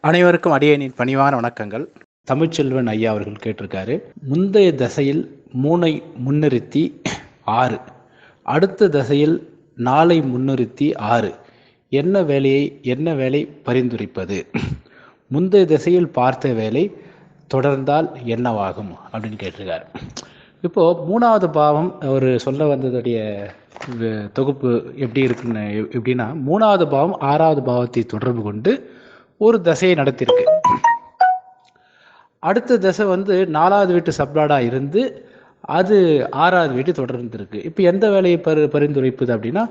அனைவருக்கும் அடியனின் பணிவான வணக்கங்கள். தமிழ்ச்செல்வன் ஐயா அவர்கள் கேட்டிருக்காரு முந்தைய தசையில் மூனை முன்னிறுத்தி ஆறு அடுத்த தசையில் நாளை முன்னிறுத்தி ஆறு. என்ன வேலையை என்ன வேலை பரிந்துரைப்பது? முந்தைய திசையில் பார்த்த வேலை தொடர்ந்தால் என்னவாகும் அப்படின்னு கேட்டிருக்காரு. இப்போது மூணாவது பாவம் அவர் சொல்ல வந்ததுடைய தொகுப்பு எப்படி இருக்குன்னு எப்- எப்படின்னா மூணாவது பாவம் ஆறாவது பாவத்தை தொடர்பு கொண்டு ஒரு தசையை நடத்தியிருக்கு. அடுத்த தசை வந்து நாலாவது வீட்டு சப்ளாடாக இருந்து அது ஆறாவது வீட்டு தொடர்ந்துருக்கு. இப்போ எந்த வேலையை பரி பரிந்துரைப்புது அப்படின்னா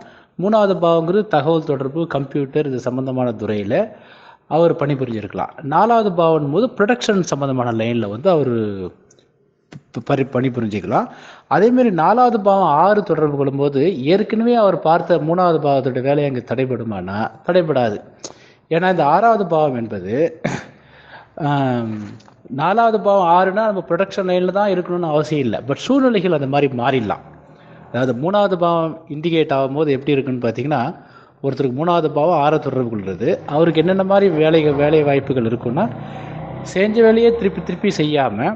மூணாவது பாவங்கிறது தகவல் தொடர்பு கம்ப்யூட்டர் இது சம்மந்தமான துறையில் அவர் பணிபுரிஞ்சிருக்கலாம். நாலாவது பாவம் போது ப்ரொடக்ஷன் சம்மந்தமான லைனில் வந்து அவர் பரி பணிபுரிஞ்சிக்கலாம். அதேமாரி நாலாவது பாவம் ஆறு தொடர்பு கொள்ளும்போது ஏற்கனவே அவர் பார்த்த மூணாவது பாவத்தோட வேலை அங்கே தடைபடுமானா தடைபடாது. ஏன்னா இந்த ஆறாவது பாவம் என்பது நாலாவது பாவம் ஆறுனா நம்ம ப்ரொடக்ஷன் லைனில் தான் இருக்கணும்னு அவசியம் இல்லை. பட் சூழ்நிலைகள் அந்த மாதிரி மாறிடலாம். அதாவது மூணாவது பாவம் இண்டிகேட் ஆகும்போது எப்படி இருக்குன்னு பார்த்தீங்கன்னா ஒருத்தருக்கு மூணாவது பாவம் ஆற தொடர்பு கொள்வது அவருக்கு என்னென்ன மாதிரி வேலைகள் வேலை வாய்ப்புகள் இருக்குன்னா செஞ்ச வேலையே திருப்பி திருப்பி செய்யாமல்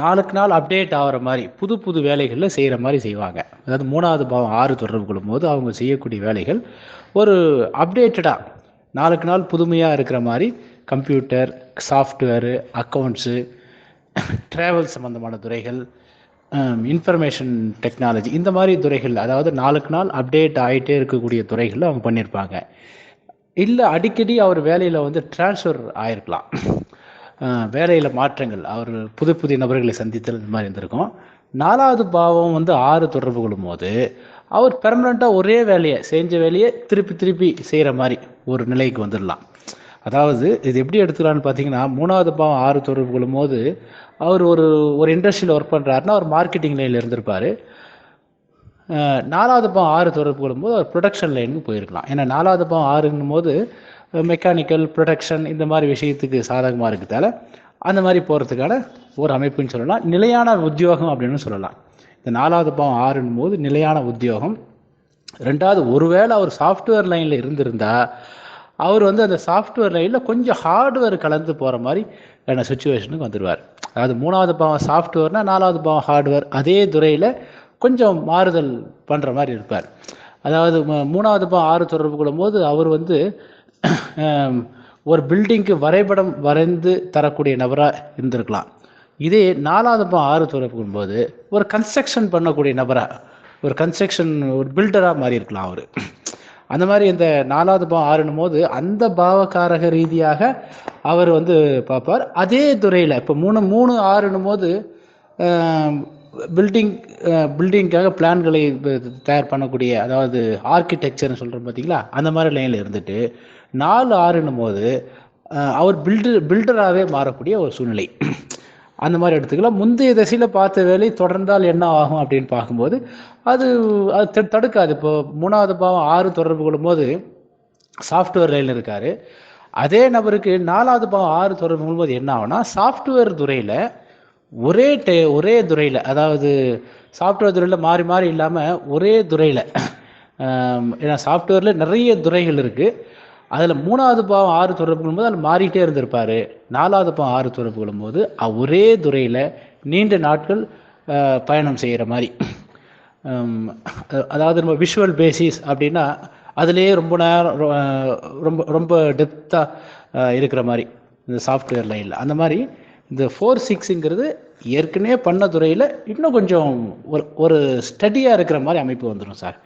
நாளுக்கு நாள் அப்டேட் ஆகிற மாதிரி புது புது வேலைகளில் செய்கிற மாதிரி செய்வாங்க. அதாவது மூணாவது பாவம் ஆறு தொடர்பு கொள்ளும்போது அவங்க செய்யக்கூடிய வேலைகள் ஒரு அப்டேட்டடாக நாளுக்கு நாள் புதுமையாக இருக்கிற மாதிரி கம்ப்யூட்டர் சாஃப்ட்வேரு அக்கௌண்ட்ஸு ட்ராவல் சம்மந்தமான துறைகள் um, இன்ஃபர்மேஷன் டெக்னாலஜி இந்த மாதிரி துறைகள் அதாவது நாளுக்கு நாள் அப்டேட் ஆகிட்டே இருக்கக்கூடிய துறைகளில் அவங்க பண்ணியிருப்பாங்க. இல்லை அடிக்கடி அவர் வேலையில் வந்து ட்ரான்ஸ்ஃபர் ஆயிருக்கலாம். வேலையில் மாற்றங்கள். அவர் புது புதிய நபர்களை சந்தித்தல் இந்த மாதிரி இருந்திருக்கும். நாலாவது பாவம் வந்து ஆறு தொடர்பு கொள்ளும்போது அவர் பெர்மனண்ட்டாக ஒரே வேலையை செஞ்ச வேலையை திருப்பி திருப்பி செய்கிற மாதிரி ஒரு நிலைக்கு வந்துடலாம். அதாவது இது எப்படி எடுத்துக்கலாம்னு பார்த்தீங்கன்னா மூணாவது பாவம் ஆறு தொடர்பு கொள்ளும்போது அவர் ஒரு ஒரு இண்டஸ்ட்ரியில் ஒர்க் பண்ணுறாருன்னா அவர் மார்க்கெட்டிங் லைனில் இருந்திருப்பார். நாலாவது பாவம் ஆறு தொடர்பு கொள்ளும்போது அவர் ப்ரொடக்ஷன் லைனுக்கு போயிருக்கலாம். ஏன்னா நாலாவது பாவம் ஆறுங்கும் போது மெக்கானிக்கல் ப்ரொடக்ஷன் இந்த மாதிரி விஷயத்துக்கு சாதகமாக இருக்கிறதால அந்த மாதிரி போகிறதுக்கான ஒரு அமைப்புன்னு சொல்லலாம். நிலையான உத்தியோகம் அப்படின்னு சொல்லலாம். இந்த நாலாவது பாவம் ஆறுன் போது நிலையான உத்தியோகம். ரெண்டாவது ஒருவேளை அவர் சாஃப்ட்வேர் லைனில் இருந்திருந்தால் அவர் வந்து அந்த சாஃப்ட்வேர் லைனில் கொஞ்சம் ஹார்ட்வேர் கலந்து போகிற மாதிரி என்ன சுச்சுவேஷனுக்கு வந்துடுவார் அதாவது மூணாவது பாவம் சாஃப்ட்வேர்னா நாலாவது பாவம் ஹார்ட்வேர் அதே துறையில் கொஞ்சம் மாறுதல் பண்ணுற மாதிரி இருப்பார். அதாவது மூணாவது பாவம் ஆறு தொடர்பு கொள்ளும் போது அவர் வந்து ஒரு பில்டிங்க்கு வரைபடம் வரைந்து தரக்கூடிய நபராக இருந்திருக்கலாம். இதே நாலாவது ஆறு துறைக்கும் போது ஒரு கன்ஸ்ட்ரக்ஷன் பண்ணக்கூடிய நபராக ஒரு கன்ஸ்ட்ரக்ஷன் ஒரு பில்டராக மாறி இருக்கலாம் அவர். அந்த மாதிரி இந்த நாலாவது பாவம் ஆறுனும் போது அந்த பாவகாரக ரீதியாக அவர் வந்து பார்ப்பார். அதே துறையில் இப்போ மூணு மூணு ஆறுனும் போது பில்டிங் பில்டிங்காக பிளான்களை தயார் பண்ணக்கூடிய அதாவது ஆர்கிடெக்சர்னு சொல்கிறோம் பார்த்தீங்களா அந்த மாதிரி லைனில் இருந்துட்டு நாலு ஆறுன்னும் போது அவர் பில்டர் பில்டராகவே மாறக்கூடிய ஒரு சூழ்நிலை. அந்த மாதிரி எடுத்துக்கலாம். முந்தைய திசையில் பார்த்த வேலை தொடர்ந்தால் என்ன ஆகும் அப்படின்னு பார்க்கும்போது அது அது தடு- தடுக்காது. இப்போ மூணாவது பாவம் ஆறு தொடர்பு கொள்ளும்போது சாஃப்ட்வேர் லைனில் இருக்கார். அதே நபருக்கு நாலாவது பாவம் ஆறு தொடர்பு கொள்ளும்போது என்ன ஆகும்னா சாஃப்ட்வேர் துறையில் ஒரே டே ஒரே துறையில் அதாவது சாஃப்ட்வேர் துறையில் மாறி மாறி இல்லாமல் ஒரே துறையில் ஏன்னா சாஃப்ட்வேரில் நிறைய துறைகள் இருக்குது அதில் மூணாவது பாவம் ஆறு தொடர்புகளும் போது அதில் மாறிட்டே இருந்திருப்பார். நாலாவது பாவம் ஆறு தொடர்புகளும் போது ஒரே துறையில் நீண்ட நாட்கள் பயணம் செய்கிற மாதிரி அதாவது நம்ம விஷுவல் பேசிஸ் அப்படின்னா அதுலேயே ரொம்ப நேரம் ரொ- ரொம்ப ரொம்ப டெப்த்தாக இருக்கிற மாதிரி இந்த சாஃப்ட்வேர் லைனில் அந்த மாதிரி இந்த ஃபோர் சிக்ஸுங்கிறது ஏற்கனவே பண்ண துறையில் இன்னும் கொஞ்சம் ஒரு ஒரு ஸ்டடியாக இருக்கிற மாதிரி அமைப்பு வந்துடும் சார்.